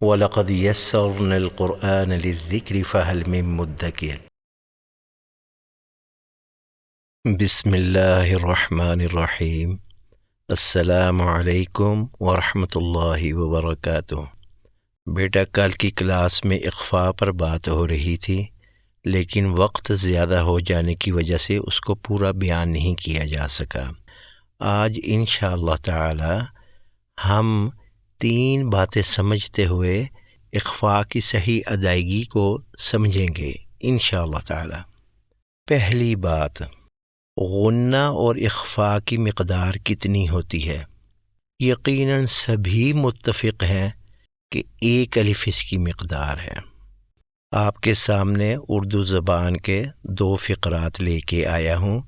ولقد يسرنا القرآن للذكر فهل من مدكر. بسم اللہ الرحمن الرحیم السلام علیکم ورحمۃ اللہ وبرکاتہ بیٹا، کل کی کلاس میں اقفا پر بات ہو رہی تھی، لیکن وقت زیادہ ہو جانے کی وجہ سے اس کو پورا بیان نہیں کیا جا سکا۔ آج ان شاء اللہ تعالی ہم تین باتیں سمجھتے ہوئے اقفا کی صحیح ادائیگی کو سمجھیں گے ان شاء اللہ تعالی۔ پہلی بات، غنہ اور اقفا کی مقدار کتنی ہوتی ہے؟ یقیناً سبھی متفق ہیں کہ ایک الف اس کی مقدار ہے۔ آپ کے سامنے اردو زبان کے دو فقرات لے کے آیا ہوں۔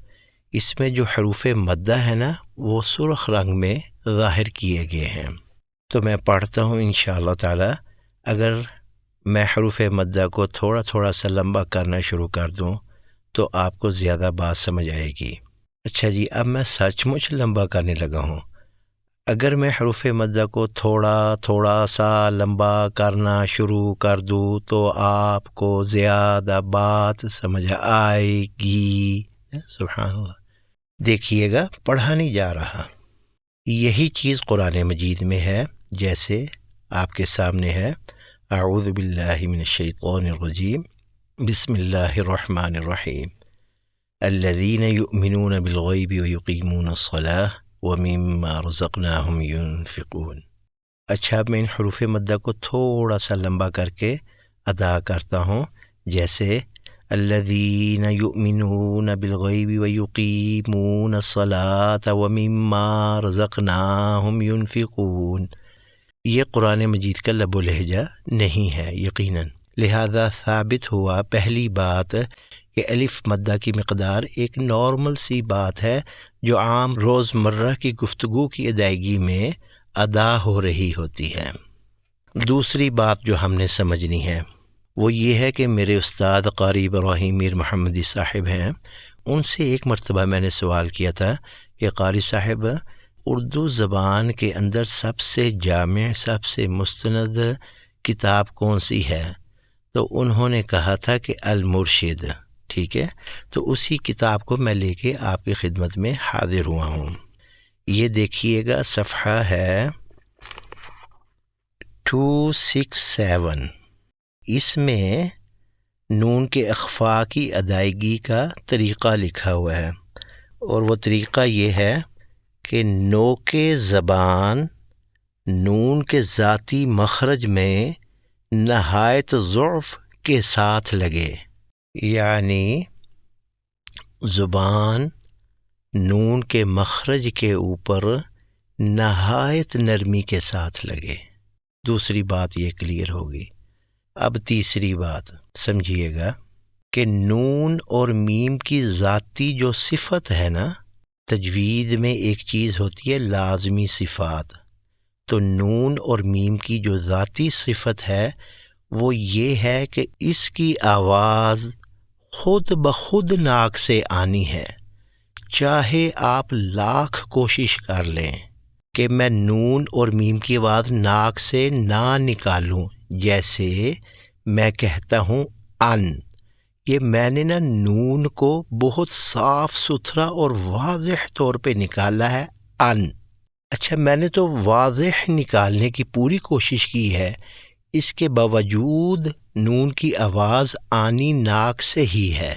اس میں جو حروف مدہ ہے نا، وہ سرخ رنگ میں ظاہر کیے گئے ہیں۔ تو میں پڑھتا ہوں ان شاء اللہ تعالیٰ۔ اگر میں حروف مدہ کو تھوڑا تھوڑا سا لمبا کرنا شروع کر دوں تو آپ کو زیادہ بات سمجھ آئے گی۔ اچھا جی اب میں سچ مچ لمبا کرنے لگا ہوں۔ اگر میں حروف مدہ کو تھوڑا تھوڑا سا لمبا کرنا شروع کر دوں تو آپ کو زیادہ بات سمجھ آئے گی۔ سبحان اللہ۔ دیکھیے گا، پڑھا نہیں جا رہا۔ یہی چیز قرآن مجید میں ہے۔ جیسے آپ کے سامنے ہے۔ اعوذ باللہ من الشیطان الرجیم۔ بسم اللہ الرحمن الرحیم۔ الذین یؤمنون بالغیب ویقیمون الصلاة ومما رزقناهم ينفقون اچھا اب میں ان حروف مدہ کو تھوڑا سا لمبا کر کے ادا کرتا ہوں۔ جیسے، الذین یؤمنون بالغیب ویقیمون الصلاة ومما رزقناهم ينفقون یہ قرآن مجید کا لب و لہجہ نہیں ہے، یقیناً۔ لہذا ثابت ہوا پہلی بات کہ الف مدہ کی مقدار ایک نارمل سی بات ہے جو عام روز مرہ کی گفتگو کی ادائیگی میں ادا ہو رہی ہوتی ہے۔ دوسری بات جو ہم نے سمجھنی ہے، وہ یہ ہے کہ میرے استاد قاری ابراہیم میر محمدی صاحب ہیں۔ ان سے ایک مرتبہ میں نے سوال کیا تھا کہ قاری صاحب اردو زبان کے اندر سب سے جامع، سب سے مستند کتاب کون سی ہے؟ تو انہوں نے کہا تھا کہ المرشد، ٹھیک ہے؟ تو اسی کتاب کو میں لے کے آپ کی خدمت میں حاضر ہوا ہوں۔ یہ دیکھیے گا، صفحہ ہے ٹو سکس سیون اس میں نون کے اخفا کی ادائیگی کا طریقہ لکھا ہوا ہے۔ اور وہ طریقہ یہ ہے کہ نو کے زبان نون کے ذاتی مخرج میں نہایت ضعف کے ساتھ لگے۔ یعنی زبان نون کے مخرج کے اوپر نہایت نرمی کے ساتھ لگے۔ دوسری بات یہ کلیئر ہوگی۔ اب تیسری بات، سمجھیے گا کہ نون اور میم کی ذاتی جو صفت ہے نا تجوید میں ایک چیز ہوتی ہے، لازمی صفات۔ تو نون اور میم کی جو ذاتی صفت ہے، وہ یہ ہے کہ اس کی آواز خود بخود ناک سے آنی ہے۔ چاہے آپ لاکھ کوشش کر لیں کہ میں نون اور میم کی آواز ناک سے نہ نکالوں، جیسے میں کہتا ہوں ان۔ یہ میں نے نا نون کو بہت صاف ستھرا اور واضح طور پہ نکالا ہے، ان۔ اچھا میں نے تو واضح نکالنے کی پوری کوشش کی ہے۔ اس کے باوجود نون کی آواز آنی ناک سے ہی ہے۔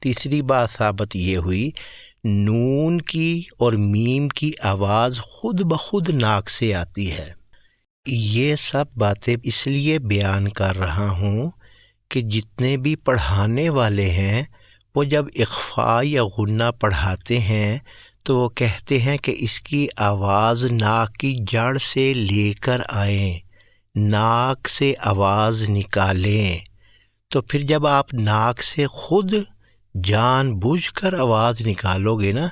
تیسری بات ثابت یہ ہوئی، نون کی اور میم کی آواز خود بخود ناک سے آتی ہے۔ یہ سب باتیں اس لیے بیان کر رہا ہوں کہ جتنے بھی پڑھانے والے ہیں، وہ جب اقفا یا غنہ پڑھاتے ہیں، تو وہ کہتے ہیں کہ اس کی آواز ناک کی جڑ سے لے کر آئیں، ناک سے آواز نکالیں۔ تو پھر جب آپ ناک سے خود جان بوجھ کر آواز نکالو گے نا،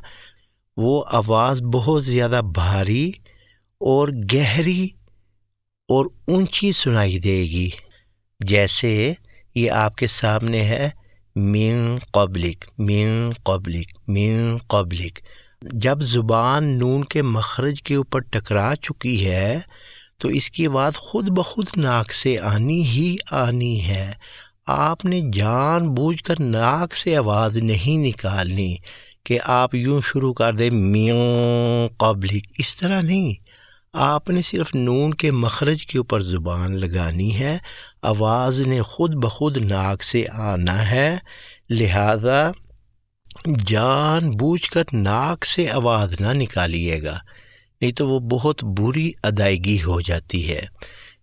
وہ آواز بہت زیادہ بھاری اور گہری اور اونچی سنائی دے گی۔ جیسے یہ آپ کے سامنے ہے، من قبلک من قبلک من قبلک۔ جب زبان نون کے مخرج کے اوپر ٹکرا چکی ہے، تو اس کی بات خود بخود ناک سے آنی ہی آنی ہے۔ آپ نے جان بوجھ کر ناک سے آواز نہیں نکالنی کہ آپ یوں شروع کر دیں میوں قبلک۔ اس طرح نہیں۔ آپ نے صرف نون کے مخرج کے اوپر زبان لگانی ہے۔ آواز نے خود بخود ناک سے آنا ہے، لہذا جان بوجھ کر ناک سے آواز نہ نکالیے گا، نہیں تو وہ بہت بری ادائیگی ہو جاتی ہے۔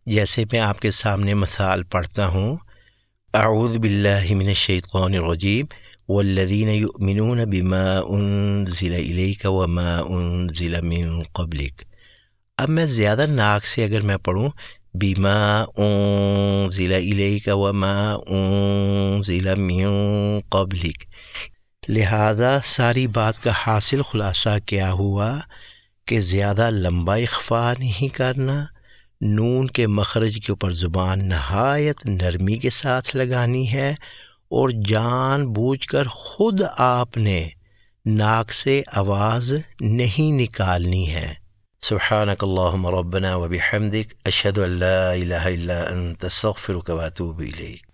جیسے میں آپ کے سامنے مثال پڑھتا ہوں۔ اعوذ باللہ من الشیطان الرجیم۔ والذین یؤمنون بما انزل الیک وما انزل من قبلک۔ اب میں زیادہ ناک سے اگر میں پڑھوں بیما انزل الیک وما انزل من قبلک لہذا ساری بات کا حاصل خلاصہ کیا ہوا کہ زیادہ لمبا اخفا نہیں کرنا نون کے مخرج کے اوپر زبان نہایت نرمی کے ساتھ لگانی ہے اور جان بوجھ کر خود آپ نے ناک سے آواز نہیں نکالنی ہے سبحانك اللهم ربنا وبحمدك أشهد أن لا إله إلا أنت أستغفرك وأتوب إليك.